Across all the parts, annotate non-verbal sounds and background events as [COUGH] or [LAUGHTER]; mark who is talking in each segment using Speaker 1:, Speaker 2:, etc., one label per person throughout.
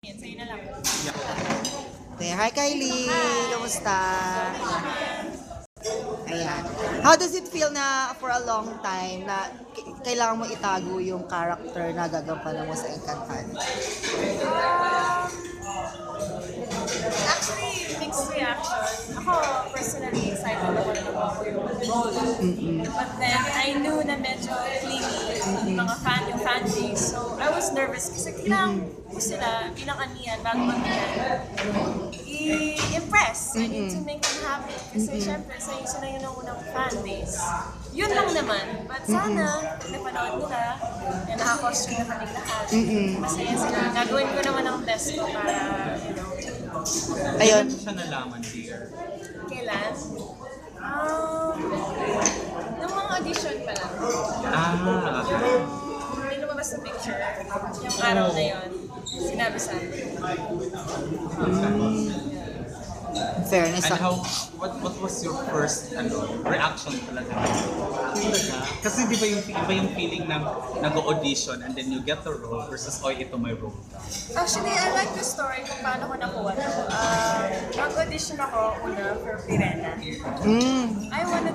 Speaker 1: Yan, sa'yo na lang.
Speaker 2: There. Hi, Kylie! Kamusta? Ayan. How does it feel na for a long time na kailangan mo itago yung character na gagampanan mo sa Encantada?
Speaker 1: Actually, mixed reaction. Ako, personally, excited ako na nakuha ko yung role. But then, I knew na medyo clingy mga fan, yung fan base. So, I was nervous kasi kailangan ko sila bilang aniyan, bago mag-aniyan, i-impress. I need to make them happy. Kasi syempre, sa na yun ang unang fan base. Yun lang naman. But sana, pag napanood nila, na nakakostume na kami lahat, masaya sila. Gagawin ko naman ang best ko para, you know,
Speaker 2: Ayun.
Speaker 3: Kailan siya nalaman, dear?
Speaker 1: Kailan? Um, nung mga audition pa lang.
Speaker 3: Ah, okay.
Speaker 1: Na picture. Yung araw na yon sinabi sa akin.
Speaker 2: Fairness.
Speaker 3: And
Speaker 2: ah.
Speaker 3: how, what what was your first ano, reaction talaga? Kasi di ba yung, iba yung feeling na nag-audition and then you get the role versus, oy, ito may role.
Speaker 1: Actually, I like the story kung paano ko nakuha na. Uh, Mag-audition ako una for Pirena.
Speaker 2: Mm.
Speaker 1: I wanted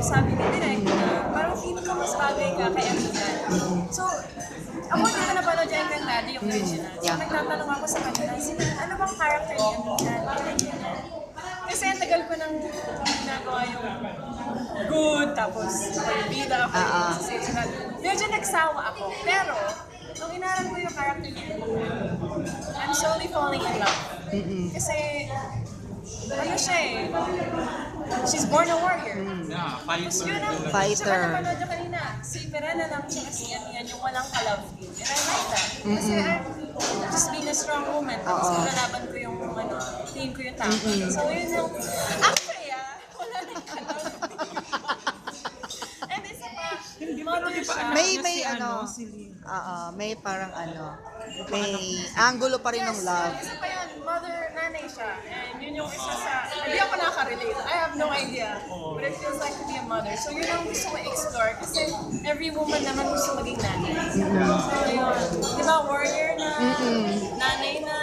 Speaker 1: sabi ni Direk na parang feeling ko mas bagay ka kay Amigan. So, ako hindi ko napanood yung Encantada, yung original. So, nagtatanong ako sa kanila, sino, ano bang character ni? Ganyan. Kasi ang tagal ko nang ginagawa yung good, tapos yung bida, ako yung
Speaker 2: Ah, ah.
Speaker 1: sensational. Medyo nagsawa ako. Pero, nung inaral ko yung character niya, I'm slowly falling in love. Kasi, ano siya eh, she's born a warrior.
Speaker 3: Yeah,
Speaker 1: Tapos
Speaker 3: fighter.
Speaker 1: yun ang,
Speaker 2: Fighter.
Speaker 1: Saka napanood niyo kanina, si Perena lang siya kasi yan, yan yung walang ka-love. And I like that. Kasi I'm just being a strong woman. Tapos
Speaker 2: Oo.
Speaker 1: nilalaban ko yung, ano, team ko yung tama. So yun yung, actually ah, wala nang [LAUGHS] ka-love. And isa pa, mother siya.
Speaker 2: May, may
Speaker 3: si
Speaker 2: ano,
Speaker 3: ano.
Speaker 2: Oo, may parang ano, may angulo pa rin ng
Speaker 1: Yes,
Speaker 2: love.
Speaker 1: Isa pa yun, mother, siya. And yun yung isa sa, hindi ako nakaka-relate. I have no idea. But it feels like to be a mother. So yun ang gusto ko explore. Kasi every woman naman gusto maging nanay. So yun, di ba, warrior na, nanay na,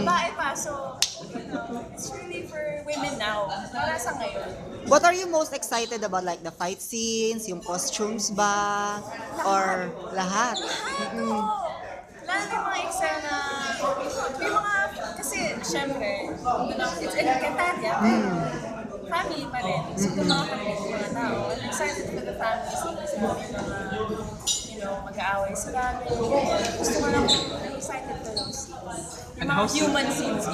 Speaker 1: babae pa. So, you know, it's really for women now. Para sa ngayon.
Speaker 2: What are you most excited about? Like the fight scenes, yung costumes ba? Or lahat?
Speaker 1: Oo. Lalo yung mga eksena, yung syempre, it's Encantadia, pero family pa rin. So gumawa kami ng mga tao. I'm excited for the family mo, yung mga, you know, mag-aaway sila. Gusto ko lang, I'm excited for those scenes. Yung mga human scenes